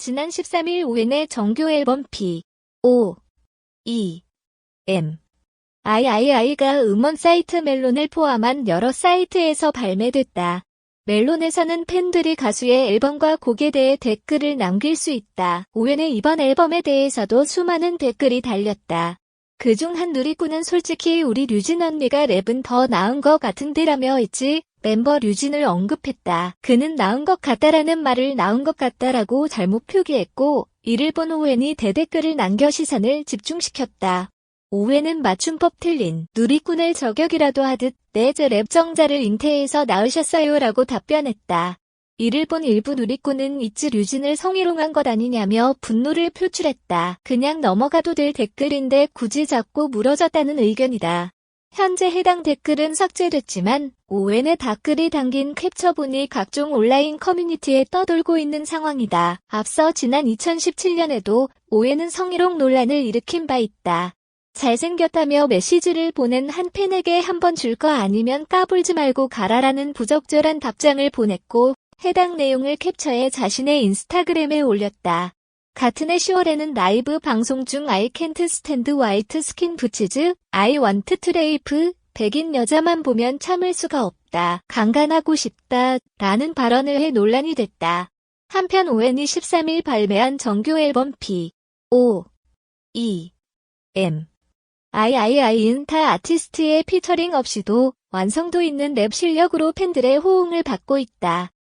지난 13일 오웬의 정규 앨범 P, O, E, M, III가 음원 사이트 멜론을 포함한 여러 사이트에서 발매됐다. 멜론에서는 팬들이 가수의 앨범과 곡에 대해 댓글을 남길 수 있다. 오웬의 이번 앨범에 대해서도 수많은 댓글이 달렸다. 그중 한 누리꾼은 솔직히 우리 류진 언니가 랩은 더 나은 것 같은데라며 있지 멤버 류진을 언급했다. 그는 나은 것 같다라는 말을 나은 것 같다라고 잘못 표기했고 이를 본 오웬이 대댓글을 남겨 시선을 집중시켰다. 오웬은 맞춤법 틀린 누리꾼을 저격이라도 하듯 내제 랩정자를 잉태해서 낳으셨어요 라고 답변했다. 이를 본 일부 누리꾼은 이츠 류진을 성희롱한 것 아니냐며 분노를 표출했다. 그냥 넘어가도 될 댓글인데 굳이 자꾸 물어졌다는 의견이다. 현재 해당 댓글은 삭제됐지만 오웬의 댓글이 담긴 캡처본이 각종 온라인 커뮤니티에 떠돌고 있는 상황이다. 앞서 지난 2017년에도 오웬은 성희롱 논란을 일으킨 바 있다. 잘생겼다며 메시지를 보낸 한 팬에게 한번 줄 거 아니면 까불지 말고 가라라는 부적절한 답장을 보냈고 해당 내용을 캡처해 자신의 인스타그램에 올렸다. 같은 해 10월에는 라이브 방송 중 I can't stand white skin boots, I want to rape, 백인 여자만 보면 참을 수가 없다. 강간하고 싶다. 라는 발언을 해 논란이 됐다. 한편 오웬이 13일 발매한 정규 앨범 P, O, E, M, III인 타 아티스트의 피처링 없이도 완성도 있는 랩 실력으로 팬들의 호응을 받고 있다.